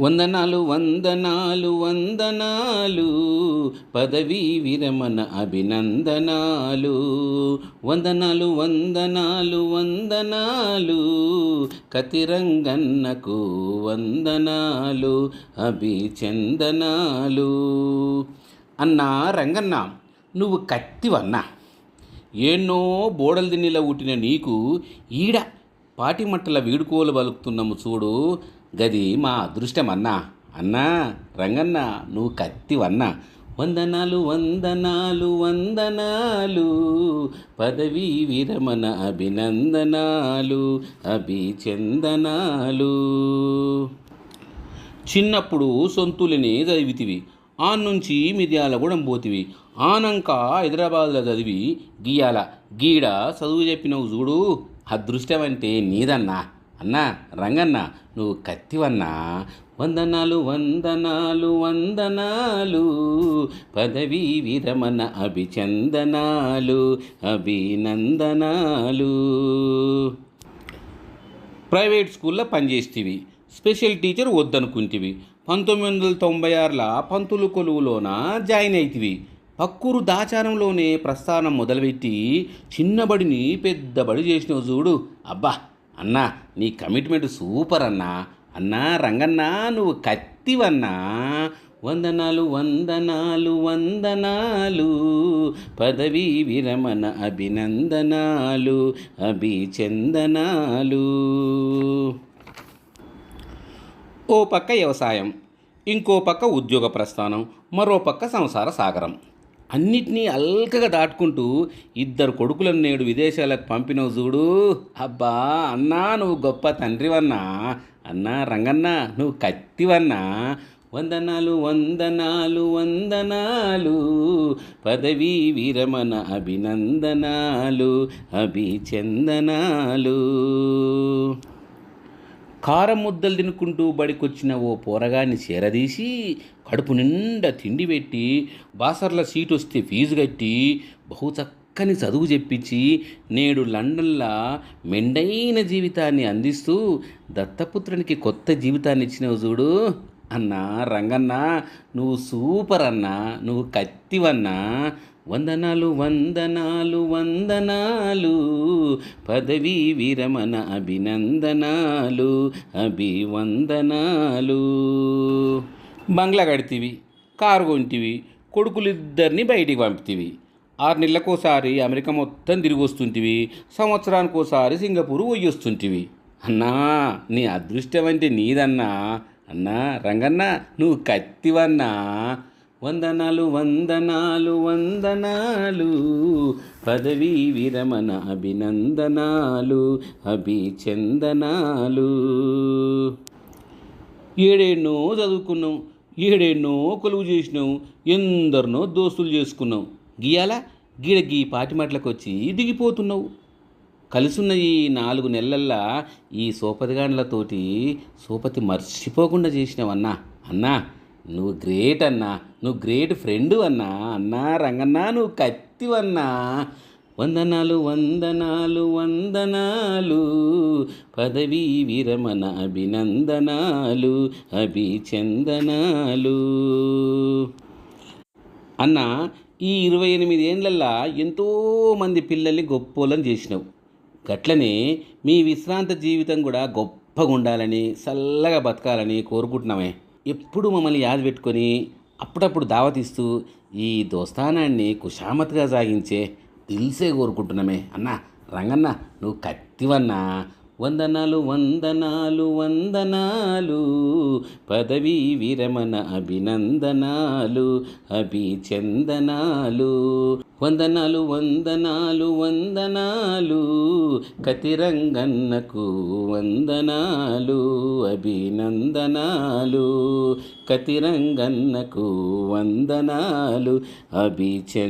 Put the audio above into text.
వందనాలు వందనాలు వందనాలు. పదవీ విరమణ అభినందనాలు. వందనాలు వందనాలు వందనాలు. కతిరంగన్నకు వందనాలు అభిచందనాలు. అన్నా రంగన్న నువ్వు కత్తివన్నా. ఎన్నో బోడలు దిన్నెల ఉట్టిన నీకు ఈడ పాటిమట్టల వీడుకోలు బలుకుతున్నాము చూడు. గది మా అదృష్టమన్నా. అన్నా రంగన్న నువ్వు కత్తివన్నా. వందనాలు వందనాలు వందనాలు. పదవీ విరమణ అభినందనాలు అభిచందనాలు చిన్నప్పుడు సొంతులని చదివితివి. ఆ నుంచి మిర్యాలగూడెం పోతివి. ఆనంక హైదరాబాద్లో చదివి. గీయాల గీడ చదువు చెప్పినవు చూడు. అదృష్టం అంటే నీదన్నా. అన్నా రంగన్న నువ్వు కత్తివన్నా వందనాలు వందనాలు వందనాలు పదవీ విరమణ అభిచందనాలు అభినందనాలు. ప్రైవేట్ స్కూల్లో పనిచేస్తేవి స్పెషల్ టీచర్ వద్దనుకుంటివి పంతొమ్మిది వందల తొంభై ఆరుల పంతులు కొలువులోన జాయిన్ అయితివి. పక్కూరు దాచారంలోనే ప్రస్థానం మొదలుపెట్టి చిన్నబడిని పెద్ద బడి చేసినావు చూడు అబ్బా! అన్నా నీ కమిట్మెంట్ సూపర్ అన్నా. అన్నా రంగన్నా నువ్వు కత్తివన్నా. వందనాలు వందనాలు వందనాలు. పదవీ విరమణ అభినందనాలు అభిచందనాలు ఓ పక్క వ్యవసాయం ఇంకో పక్క ఉద్యోగ ప్రస్థానం మరో పక్క సంసార సాగరం. అన్నిటినీ అల్కగా దాటుకుంటూ ఇద్దరు కొడుకులను నేడు విదేశాలకు పంపినవు చూడు. అబ్బా అన్నా నువ్వు గొప్ప తండ్రివన్నా. అన్నా రంగన్నా నువ్వు కత్తివన్నా. వందనాలు వందనాలు వందనాలు. పదవీ విరమణ అభినందనాలు అభిచందనాలు. కారం ముద్దలు తినుకుంటూ బడికొచ్చిన ఓ పోరగాన్ని చేరదీసి కడుపు నిండా తిండి పెట్టి బాసర్ల సీట్ వస్తే ఫీజు కట్టి బహు చక్కని చదువు చెప్పించి నేడు లండన్లా మెండైన జీవితాన్ని అందిస్తూ దత్తపుత్రునికి కొత్త జీవితాన్ని ఇచ్చినవు చూడు. అన్నా రంగన్నా నువ్వు సూపర్ అన్నా నువ్వు కత్తివన్నా వందనాలు వందనాలు వందనాలు పదవీ విరమణ అభినందనాలు అభివందనాలు. బంగ్లా కడితివి కారు కొంటివి కొడుకులిద్దరిని బయటికి పంపితివి. ఆరు నెలలకోసారి అమెరికా మొత్తం తిరిగి వస్తుంటివి సంవత్సరానికోసారి సింగపూర్ పోయి వస్తుంటివి. అన్నా నీ అదృష్టం అంటే నీదన్నా. అన్నా రంగన్న నువ్వు కత్తివన్నా. వందనాలు వందనాలు వందనాలు. పదవీ విరమణ అభినందనాలు అభిచందనాలు ఏడేన్నో చదువుకున్నాం ఏడేన్నో కొలువు చేసినాం ఎందరినో దోస్తులు చేసుకున్నాం. గీయాల? గీడ గీ పాటిమట్లకు వచ్చి దిగిపోతున్నావు. కలిసున్న ఈ నాలుగు నెలలల్లా ఈ సోపతిగాండ్లతోటి సోపతి మర్చిపోకుండా చేసినావన్నా అన్నా నువ్వు గ్రేట్ అన్నా నువ్వు గ్రేట్ ఫ్రెండ్ అన్నా అన్నా రంగన్నా నువ్వు కత్తివన్నా వందనాలు వందనాలు వందనాలు పదవీ విరమణ అభినందనాలు అభిచందనాలు. అన్న ఈ ఇరవై ఎనిమిది ఏండ్లల్లా ఎంతోమంది పిల్లల్ని గొప్పోలని చేసినావు. గట్లనే మీ విశ్రాంత జీవితం కూడా గొప్పగా ఉండాలని చల్లగా బతకాలని కోరుకుంటున్నామే. ఎప్పుడు మమ్మల్ని యాద పెట్టుకొని అప్పుడప్పుడు దావతిస్తూ ఈ దోస్తానాన్ని కుషామత్గా సాగించే దిల్సే కోరుకుంటున్నామే. అన్న రంగన్న నువ్వు కత్తివన్నా వందనాలు వందనాలు వందనాలు. పదవీ విరమణ అభినందనాలు అభిచందనాలు వందనాలు వందనాలు వందనాలు. కతిరంగన్నకు వందనాలు అభినందనాలు. కతిరంగన్నకు వందనాలు అభిచందనాలు